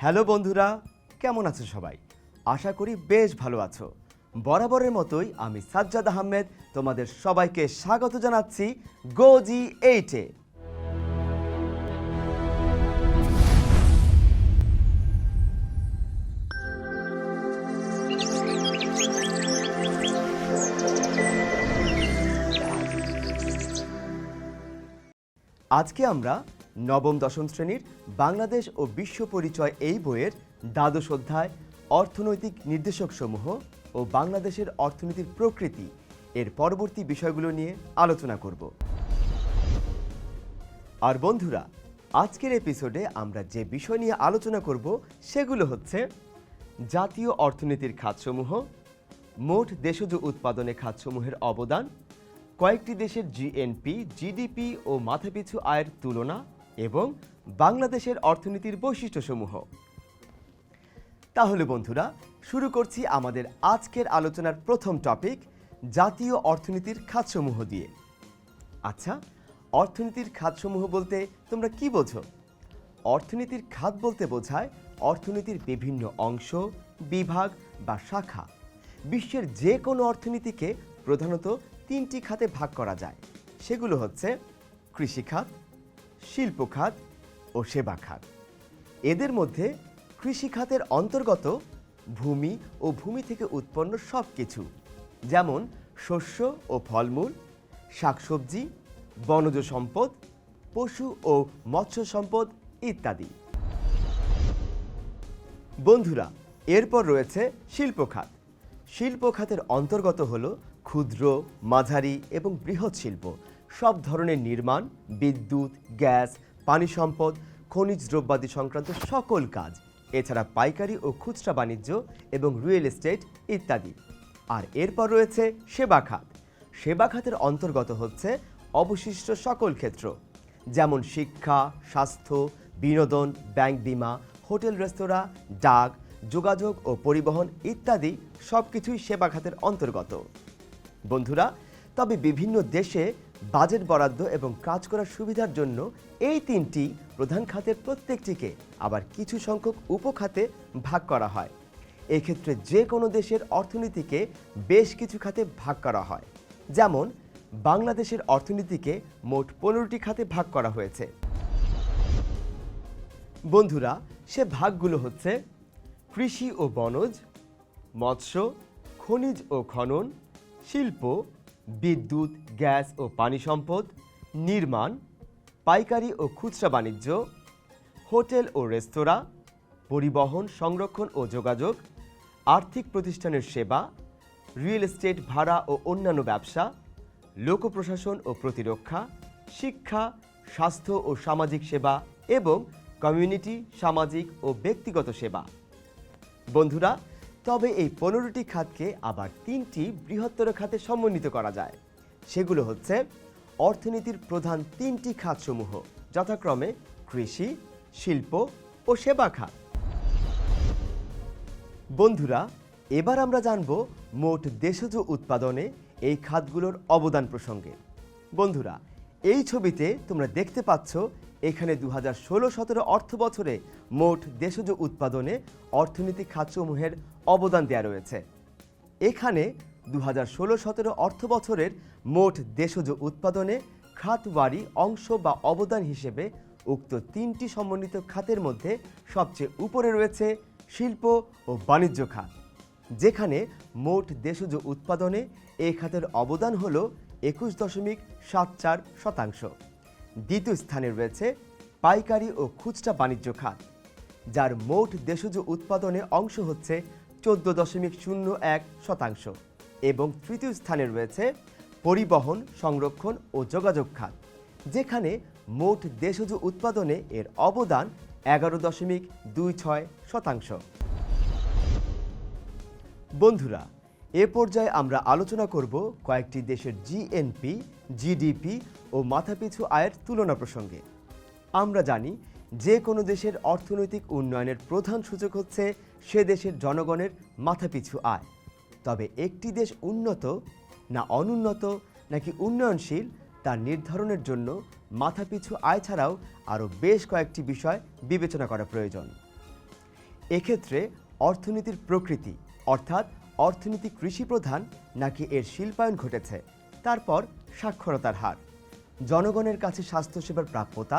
Hello বন্ধুরা, কেমন আছো সবাই? আশা করি বেশ ভালো আছো। বরাবরের মতোই আমি সাজ্জাদ আহমেদ, তোমাদের সবাইকে স্বাগত জানাচ্ছি গোজি এইটে আজকে আমরা নবম, দশম শ্রেণির বাংলাদেশ ও বিশ্ব পরিচয় এই বইয়ের দ্বাদশ অধ্যায়, অর্থনৈতিক নির্দেশকসমূহ ও বাংলাদেশের অর্থনীতির প্রকৃতি এর পরবর্তী বিষয়গুলো নিয়ে আলোচনা করব। আর বন্ধুরা, আজকের এপিসোডে আমরা যে বিষয় নিয়ে আলোচনা করব সেগুলো হচ্ছে জাতীয় অর্থনীতির খাতসমূহ, মোট দেশজ উৎপাদনে খাতসমূহের অবদান, কয়েকটি দেশের জিএনপি জিডিপি ও মাথাপিছু আয়ের তুলনা এবং বাংলাদেশের অর্থনীতির বৈশিষ্ট্যসমূহ। তাহলে বন্ধুরা, শুরু করছি আমাদের আজকের আলোচনার প্রথম টপিক জাতীয় অর্থনীতির খাতসমূহ দিয়ে। আচ্ছা অর্থনীতির খাতসমূহ বলতে তোমরা কি বোঝো? অর্থনীতির খাত বলতে বোঝায় অর্থনীতির বিভিন্ন অংশ, বিভাগ বা শাখা। বিশ্বের যে কোনো অর্থনীতিকে প্রধানত তিনটি খাতে ভাগ করা যায়। সেগুলো হচ্ছে কৃষি খাত শিল্প খাত ও সেবা খাত এদের মধ্যে কৃষি খাতের অন্তর্গত ভূমি ও ভূমি থেকে উৎপন্ন সব কিছু যেমন শস্য ও ফলমূল, শাকসবজি, বনজ সম্পদ, পশু ও মৎস্য সম্পদ ইত্যাদি। বন্ধুরা, এরপর রয়েছে শিল্প খাত শিল্প খাতের অন্তর্গত হল ক্ষুদ্র, মাঝারি এবং বৃহৎ শিল্প সব ধরনের নির্মাণ, বিদ্যুৎ, গ্যাস, পানি সম্পদ, খনিজ দ্রব্যাদি সংক্রান্ত সকল কাজ, এছাড়া পাইকারি ও খুচরা বাণিজ্য এবং রিয়েল এস্টেট ইত্যাদি। আর এরপর রয়েছে সেবা খাত। সেবা খাতের অন্তর্গত হচ্ছে অবশিষ্ট সকল ক্ষেত্র, যেমন শিক্ষা, স্বাস্থ্য, বিনোদন, ব্যাংক বিমা, হোটেল, রেস্তোরাঁ, ডাক, যোগাযোগ ও পরিবহন ইত্যাদি সব কিছুই সেবা খাতের অন্তর্গত। বন্ধুরা তবে বিভিন্ন দেশে বাজেট বরাদ্দ এবং কাজ করার সুবিধার জন্য এই তিনটি প্রধান খাতের প্রত্যেকটিকে আবার কিছু সংখ্যক উপখাতে ভাগ করা হয়। এক্ষেত্রে যে কোনো দেশের অর্থনীতিকে বেশ কিছু খাতে ভাগ করা হয়। যেমন, বাংলাদেশের অর্থনীতিকে মোট পনেরোটি খাতে ভাগ করা হয়েছে। বন্ধুরা, সে ভাগগুলো হচ্ছে কৃষি ও বনজ, মৎস্য, খনিজ ও খনন, শিল্প বিদ্যুৎ, গ্যাস ও পানি সম্পদ, নির্মাণ, পাইকারি ও খুচরা বাণিজ্য, হোটেল ও রেস্তোরাঁ, পরিবহন, সংরক্ষণ ও যোগাযোগ, আর্থিক প্রতিষ্ঠানের সেবা, রিয়েল এস্টেট ভাড়া ও অন্যান্য ব্যবসা লোক প্রশাসন ও প্রতিরক্ষা, শিক্ষা, স্বাস্থ্য ও সামাজিক সেবা এবং কমিউনিটি, সামাজিক ও ব্যক্তিগত সেবা। বন্ধুরা তবে এই পনেরোটি খাতকে আবার তিনটি বৃহত্তর খাতে সমন্বিত করা যায়। সেগুলো হচ্ছে অর্থনীতির প্রধান তিনটি খাতসমূহ, যথাক্রমে কৃষি, শিল্প ও সেবা খাত। বন্ধুরা, এবার আমরা জানব মোট দেশজ উৎপাদনে এই খাতগুলোর অবদান প্রসঙ্গে। বন্ধুরা, এই ছবিতে তোমরা দেখতে পাচ্ছ এখানে দু হাজার ষোলো সতেরো অর্থ বছরে মোট দেশজ উৎপাদনে অর্থনৈতিক খাতসমূহের অবদান দেওয়া রয়েছে। এখানে দু হাজার ষোলো সতেরো অর্থ বছরের মোট দেশজ উৎপাদনে খাতওয়ারি অংশ বা অবদান হিসেবে উক্ত তিনটি সমন্বিত খাতের মধ্যে সবচেয়ে উপরে রয়েছে শিল্প ও বাণিজ্য খাত, যেখানে মোট দেশজ উৎপাদনে এই খাতের অবদান হল একুশ দশমিক সাত চার শতাংশ। দ্বিতীয় স্থানে রয়েছে পাইকারি ও খুচরা বাণিজ্য খাত, যার মোট দেশজ উৎপাদনে অংশ হচ্ছে চোদ্দ দশমিক শূন্য এক শতাংশ এবং তৃতীয় স্থানে রয়েছে পরিবহন, সংরক্ষণ ও যোগাযোগ খাত, যেখানে মোট দেশজ উৎপাদনে এর অবদান এগারো দশমিক দুই ছয় শতাংশ। বন্ধুরা, এ পর্যায়ে আমরা আলোচনা করব কয়েকটি দেশের জিএনপি জিডিপি ও মাথাপিছু আয়ের তুলনা প্রসঙ্গে। আমরা জানি, যে কোনো দেশের অর্থনৈতিক উন্নয়নের প্রধান সূচক হচ্ছে সে দেশের জনগণের মাথাপিছু আয়। তবে একটি দেশ উন্নত না অনুন্নত, নাকি উন্নয়নশীল, তা নির্ধারণের জন্য মাথাপিছু আয় ছাড়াও আরও বেশ কয়েকটি বিষয় বিবেচনা করা প্রয়োজন। এক্ষেত্রে অর্থনীতির প্রকৃতি, অর্থাৎ অর্থনীতি কৃষি প্রধান নাকি এর শিল্পায়ন ঘটেছে? তারপর সাক্ষরতার হার। জনগণের কাছে স্বাস্থ্যসেবার প্রাপ্যতা,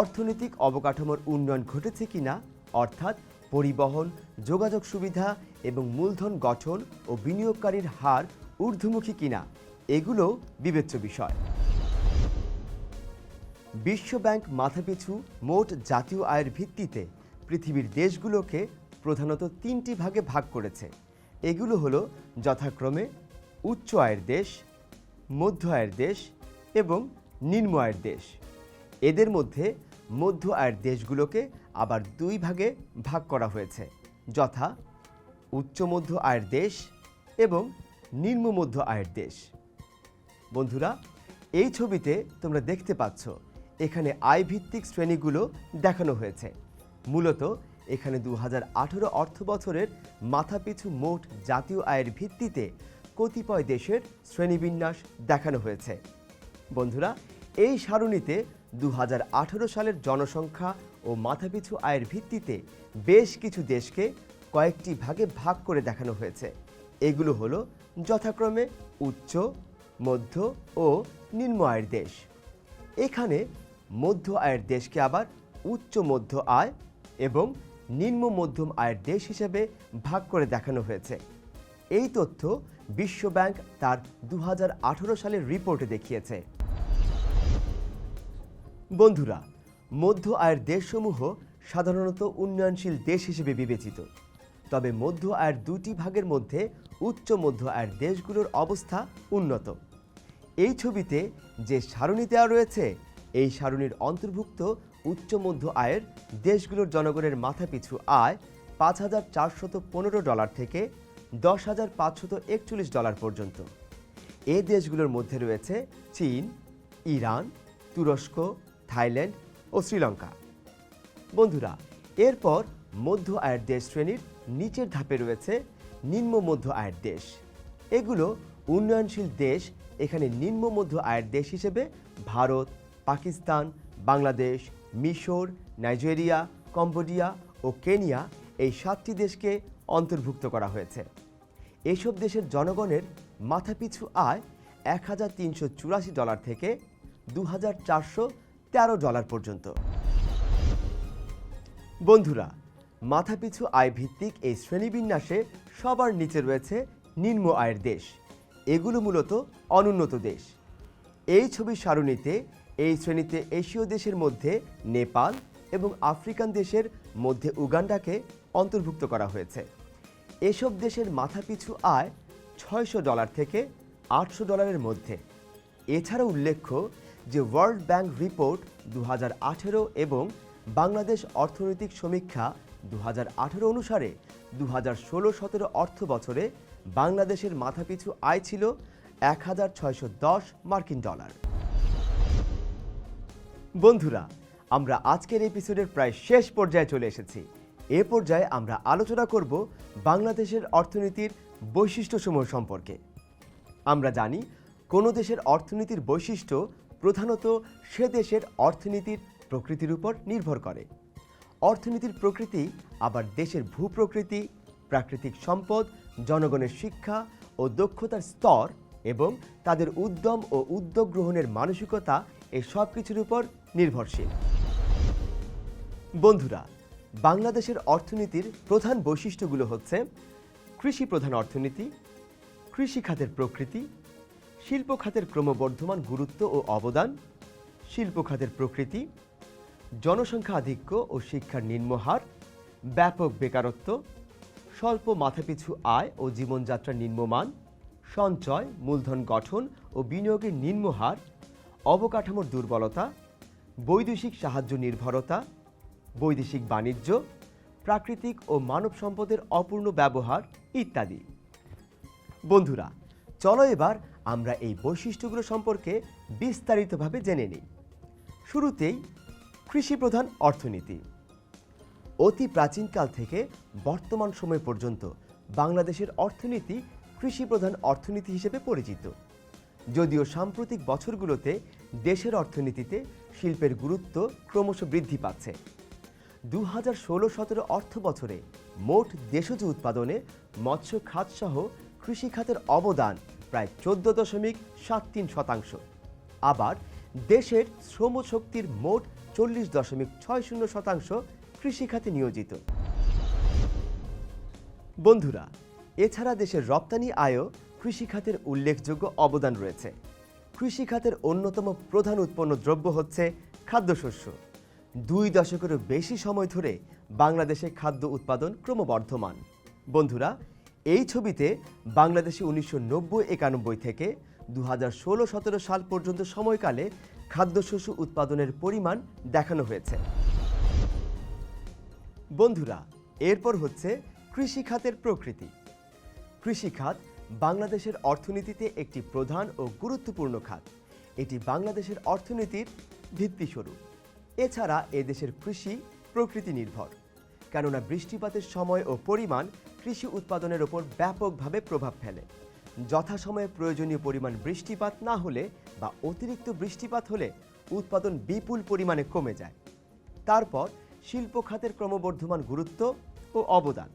অর্থনৈতিক অবকাঠামোর উন্নয়ন ঘটেছে কিনা, অর্থাৎ পরিবহন, যোগাযোগ সুবিধা এবং মূলধন গঠন ও বিনিয়োগকারীর হার ঊর্ধ্বমুখী কিনা, এগুলো বিবেচ্য বিষয়। বিশ্বব্যাংক মাথাপিছু মোট জাতীয় আয়ের ভিত্তিতে পৃথিবীর দেশগুলোকে প্রধানত তিনটি ভাগে ভাগ করেছে। এগুলো হলো যথাক্রমে উচ্চ আয়ের দেশ মধ্য আয়ের দেশ এবং নিম্ন আয়ের দেশ। এদের মধ্যে মধ্য আয়ের দেশগুলোকে আবার দুই ভাগে ভাগ করা হয়েছে, যথা উচ্চ মধ্য আয়ের দেশ এবং নিম্ন মধ্য আয়ের দেশ। বন্ধুরা, এই ছবিতে তোমরা দেখতে পাচ্ছ, এখানে আয়ভিত্তিক শ্রেণীগুলো দেখানো হয়েছে। মূলত এখানে দু হাজার আঠেরো অর্থ বছরের মাথাপিছু মোট জাতীয় আয়ের ভিত্তিতে কতিপয় দেশের শ্রেণীবিন্যাস দেখানো হয়েছে। বন্ধুরা, এই সারণীতে দু হাজার আঠেরো সালের জনসংখ্যা ও মাথাপিছু আয়ের ভিত্তিতে বেশ কিছু দেশকে কয়েকটি ভাগে ভাগ করে দেখানো হয়েছে। এগুলো হলো যথাক্রমে উচ্চ, মধ্য ও নিম্ন আয়ের দেশ। এখানে মধ্য আয়ের দেশকে আবার উচ্চ মধ্য আয় এবং নিম্ন মধ্যম আয়ের দেশ হিসেবে ভাগ করে দেখানো হয়েছে। এই তথ্য বিশ্বব্যাংক তার দু হাজার আঠেরো সালের রিপোর্টে দেখিয়েছে। বন্ধুরা, মধ্য আয়ের দেশসমূহ সাধারণত উন্নয়নশীল দেশ হিসেবে বিবেচিত। তবে মধ্য আয়ের দুটি ভাগের মধ্যে উচ্চ মধ্য আয়ের দেশগুলোর অবস্থা উন্নত। এই ছবিতে যে সারণী দেওয়া রয়েছে, এই সারণীর অন্তর্ভুক্ত উচ্চ মধ্য আয়ের দেশগুলোর জনগণের মাথাপিছু আয় পাঁচ হাজার চারশত পনেরো ডলার থেকে দশ হাজার পাঁচশত একচল্লিশ ডলার পর্যন্ত। এ দেশগুলোর মধ্যে রয়েছে চীন, ইরান, তুরস্ক, থাইল্যান্ড ও শ্রীলঙ্কা। বন্ধুরা, এরপর মধ্য আয়ের দেশ শ্রেণির নিচের ধাপে রয়েছে নিম্ন মধ্য আয়ের দেশ। এগুলো উন্নয়নশীল দেশ, এখানে নিম্ন মধ্য আয়ের দেশ হিসেবে ভারত, পাকিস্তান, বাংলাদেশ, মিশর, নাইজেরিয়া, কম্বোডিয়া ও কেনিয়া এই সাতটি দেশকে অন্তর্ভুক্ত করা হয়েছে। এসব দেশের জনগণের মাথাপিছু আয় এক হাজার তিনশো চুরাশি ডলার থেকে দু হাজার চারশো তেরো ডলার পর্যন্ত। বন্ধুরা, মাথাপিছু আয় ভিত্তিক এই শ্রেণীবিন্যাসে সবার নিচে রয়েছে নিম্ন আয়ের দেশ। এগুলো মূলত অনুন্নত দেশ। এই ছবির সারণীতে এই শ্রেণীতে এশীয় দেশের মধ্যে নেপাল এবং আফ্রিকান দেশের মধ্যে উগান্ডাকে অন্তর্ভুক্ত করা হয়েছে। এসব দেশের মাথাপিছু আয় ছয়শো ডলার থেকে আটশো ডলারের মধ্যে। এছাড়া উল্লেখ্য যে ওয়ার্ল্ড ব্যাংক রিপোর্ট দু হাজার আঠেরো এবং বাংলাদেশ অর্থনৈতিক সমীক্ষা দু হাজার আঠেরো অনুসারে দু হাজার ষোলো সতেরো অর্থ বছরে বাংলাদেশের মাথাপিছু আয় ছিল এক হাজার ছয়শো দশ মার্কিন ডলার। বন্ধুরা, আমরা আজকের এপিসোডের প্রায় শেষ পর্যায়ে চলে এসেছি। এ পর্যায়ে আমরা আলোচনা করব বাংলাদেশের অর্থনীতির বৈশিষ্ট্যসমূহ সম্পর্কে। আমরা জানি, কোনো দেশের অর্থনীতির বৈশিষ্ট্য প্রধানত সে দেশের অর্থনীতির প্রকৃতির উপর নির্ভর করে। অর্থনীতির প্রকৃতি আবার দেশের ভূপ্রকৃতি, প্রাকৃতিক সম্পদ, জনগণের শিক্ষা ও দক্ষতার স্তর এবং তাদের উদ্যম ও উদ্যোগ গ্রহণের মানসিকতা এই সব কিছুর উপর নির্ভরশীল। বন্ধুরা বাংলাদেশের অর্থনীতির প্রধান বৈশিষ্ট্যগুলো হচ্ছে কৃষি প্রধান অর্থনীতি, কৃষি খাতের প্রকৃতি, শিল্প খাতের ক্রমবর্ধমান গুরুত্ব ও অবদান, শিল্প খাতের প্রকৃতি, জনসংখ্যা আধিক্য ও শিক্ষার নিম্নহার, ব্যাপক বেকারত্ব, স্বল্প মাথাপিছু আয় ও জীবনযাত্রার নিম্নমান, সঞ্চয়, মূলধন গঠন ও বিনিয়োগের নিম্নহার, অবকাঠামোর দুর্বলতা, বৈদেশিক সাহায্য নির্ভরতা বৈদেশিক বাণিজ্য, প্রাকৃতিক ও মানব সম্পদের অপূর্ণ ব্যবহার ইত্যাদি। বন্ধুরা, চলো এবার আমরা এই বৈশিষ্ট্যগুলো সম্পর্কে বিস্তারিতভাবে জেনে নিই। শুরুতেই কৃষি প্রধান অর্থনীতি। অতি প্রাচীনকাল থেকে বর্তমান সময় পর্যন্ত বাংলাদেশের অর্থনীতি কৃষি প্রধান অর্থনীতি হিসেবে পরিচিত। যদিও সাম্প্রতিক বছরগুলোতে দেশের অর্থনীতিতে শিল্পের গুরুত্ব ক্রমশ বৃদ্ধি পাচ্ছে। দু হাজার ষোলো সতেরো অর্থ বছরে মোট দেশজ উৎপাদনে মৎস্য খাতসহ কৃষি খাতের অবদান প্রায় চোদ্দ দশমিক সাত তিন শতাংশ। আবার দেশের শ্রমশক্তির মোট চল্লিশ দশমিক ছয় শূন্য শতাংশ কৃষিখাতে নিয়োজিত। বন্ধুরা, এছাড়া দেশের রপ্তানি আয়ও কৃষিখাতের উল্লেখযোগ্য অবদান রয়েছে। কৃষিখাতের অন্যতম প্রধান উৎপন্ন দ্রব্য হচ্ছে খাদ্যশস্য। দুই দশকেরও বেশি সময় ধরে বাংলাদেশে খাদ্য উৎপাদন ক্রমবর্ধমান। বন্ধুরা, এই ছবিতে বাংলাদেশে উনিশশো নব্বই, একানব্বই থেকে দু হাজার ষোলো, সতেরো সাল পর্যন্ত সময়কালে খাদ্যশস্য উৎপাদনের পরিমাণ দেখানো হয়েছে। বন্ধুরা, এরপর হচ্ছে কৃষি খাতের প্রকৃতি। কৃষি খাত বাংলাদেশের অর্থনীতিতে একটি প্রধান ও গুরুত্বপূর্ণ খাত। এটি বাংলাদেশের অর্থনীতির ভিত্তিস্বরূপ। এছাড়া এদেশের কৃষি প্রকৃতি নির্ভর। কেননা বৃষ্টিপাতের সময় ও পরিমাণ কৃষি উৎপাদনের ওপর ব্যাপকভাবে প্রভাব ফেলে। যথাসময়ে প্রয়োজনীয় পরিমাণ বৃষ্টিপাত না হলে বা অতিরিক্ত বৃষ্টিপাত হলে উৎপাদন বিপুল পরিমাণে কমে যায়। তারপর শিল্প খাতের ক্রমবর্ধমান গুরুত্ব ও অবদান।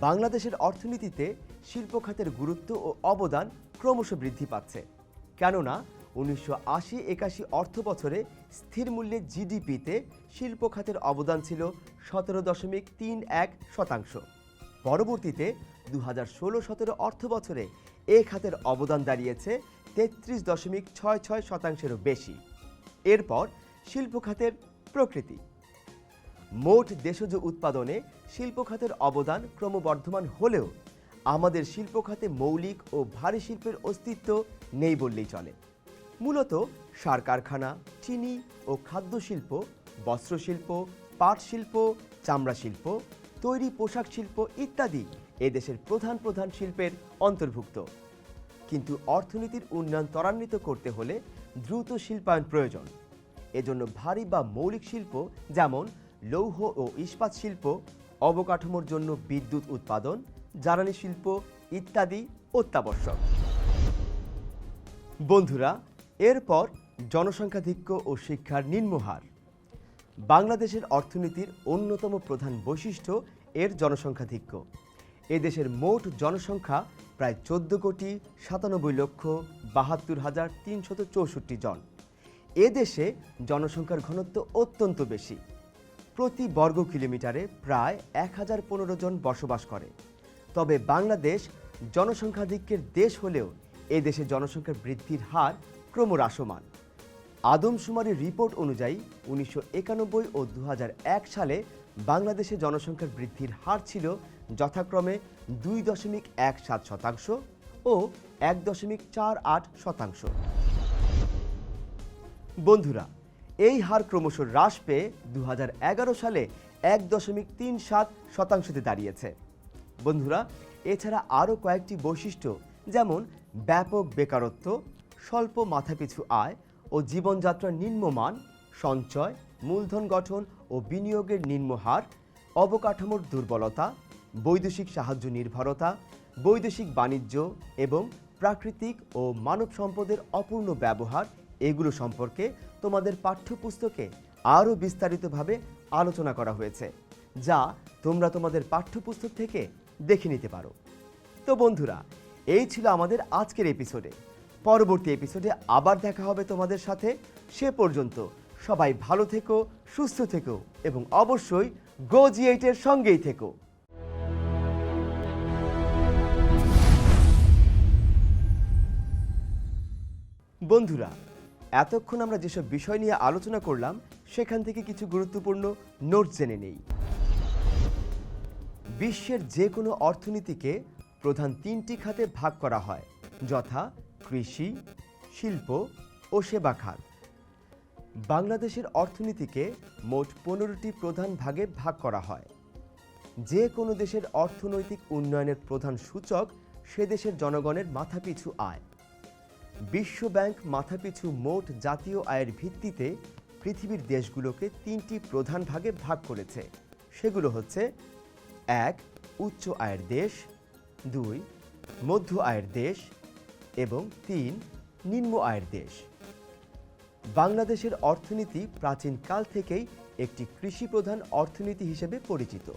বাংলাদেশের অর্থনীতিতে শিল্প খাতের গুরুত্ব ও অবদান ক্রমশ বৃদ্ধি পাচ্ছে। কেননা উনিশশো আশি একাশি অর্থ বছরে স্থির মূল্যে জিডিপিতে শিল্প খাতের অবদান ছিল সতেরো দশমিক তিন এক শতাংশ। পরবর্তীতে দু হাজার ষোলো সতেরো অর্থ বছরে এ খাতের অবদান দাঁড়িয়েছে তেত্রিশ দশমিক ছয় ছয় শতাংশেরও বেশি। এরপর শিল্প খাতের প্রকৃতি। মোট দেশজ উৎপাদনে শিল্প খাতের অবদান ক্রমবর্ধমান হলেও আমাদের শিল্প খাতে মৌলিক ও ভারী শিল্পের অস্তিত্ব নেই বললেই চলে। মূলত সার কারখানা চিনি ও খাদ্য শিল্প বস্ত্রশিল্প পাট শিল্প চামড়া শিল্প তৈরি পোশাক শিল্প ইত্যাদি এদেশের প্রধান প্রধান শিল্পের অন্তর্ভুক্ত। কিন্তু অর্থনীতির উন্নয়ন ত্বরান্বিত করতে হলে দ্রুত শিল্পায়ন প্রয়োজন। এজন্য ভারী বা মৌলিক শিল্প যেমন লৌহ ও ইস্পাত শিল্প, অবকাঠামোর জন্য বিদ্যুৎ উৎপাদন, জ্বালানি শিল্প ইত্যাদি অত্যাবশ্যক। বন্ধুরা এরপর জনসংখ্যাধিক্য ও শিক্ষার নিম্নহার। বাংলাদেশের অর্থনীতির অন্যতম প্রধান বৈশিষ্ট্য এর জনসংখ্যাধিক্য। এদেশের মোট জনসংখ্যা প্রায় চোদ্দ কোটি সাতানব্বই লক্ষ বাহাত্তর হাজার তিনশত চৌষট্টি জন। এদেশে জনসংখ্যার ঘনত্ব অত্যন্ত বেশি। প্রতি বর্গ কিলোমিটারে প্রায় এক হাজার পনেরো জন বসবাস করে। তবে বাংলাদেশ জনসংখ্যাধিক্যের দেশ হলেও এ দেশে জনসংখ্যার বৃদ্ধির হার ক্রমহ্রাসমান আদমশুমারির রিপোর্ট অনুযায়ী উনিশশো একানব্বই ও দু হাজার এক সালে বাংলাদেশে জনসংখ্যার বৃদ্ধির হার ছিল যথাক্রমে দুই দশমিক এক সাত শতাংশ ও এক দশমিক চার আট শতাংশ। বন্ধুরা, এই হার ক্রমশ হ্রাস পেয়ে দু হাজার এগারো সালে এক দশমিক তিন সাত শতাংশতে দাঁড়িয়েছে। বন্ধুরা, এছাড়া আরও কয়েকটি বৈশিষ্ট্য, যেমন ব্যাপক বেকারত্ব স্বল্প মাথাপিছু আয় ও জীবনযাত্রার নিম্নমান, সঞ্চয়, মূলধন গঠন ও বিনিয়োগের নিম্ন হার, অবকাঠামোর দুর্বলতা, বৈদেশিক সাহায্য নির্ভরতা, বৈদেশিক বাণিজ্য এবং প্রাকৃতিক ও মানব সম্পদের অপূর্ণ ব্যবহার, এগুলো সম্পর্কে তোমাদের পাঠ্যপুস্তকে আরও বিস্তারিতভাবে আলোচনা করা হয়েছে, যা তোমরা তোমাদের পাঠ্যপুস্তক থেকে দেখে নিতে পারো। তো বন্ধুরা, এই ছিল আমাদের আজকের এপিসোডে পরবর্তী এপিসোডে আবার দেখা হবে তোমাদের সাথে। সে পর্যন্ত সবাই ভালো থেকো, সুস্থ থেকো এবং অবশ্যই গো জি এইটের সঙ্গেই থেকো। বন্ধুরা, এতক্ষণ আমরা যেসব বিষয় নিয়ে আলোচনা করলাম, সেখান থেকে কিছু গুরুত্বপূর্ণ নোট জেনে নেই। বিশ্বের যে কোনো অর্থনীতিকে প্রধান তিনটি খাতে ভাগ করা হয়, যথা কৃষি, শিল্প ও সেবা খাত। বাংলাদেশের অর্থনীতিকে মোট পনেরোটি প্রধান ভাগে ভাগ করা হয়। যে কোনো দেশের অর্থনৈতিক উন্নয়নের প্রধান সূচক সে দেশের জনগণের মাথাপিছু আয়। বিশ্ব ব্যাংক মাথাপিছু মোট জাতীয় আয়ের ভিত্তিতে পৃথিবীর দেশগুলোকে তিনটি প্রধান ভাগে ভাগ করেছে। সেগুলো হচ্ছে, এক, উচ্চ আয়ের দেশ, দুই, মধ্য আয়ের দেশ এবং তিন নিম্ন আয়ের দেশ। বাংলাদেশের অর্থনীতি প্রাচীনকাল থেকেই একটি কৃষিপ্রধান অর্থনীতি হিসেবে পরিচিত।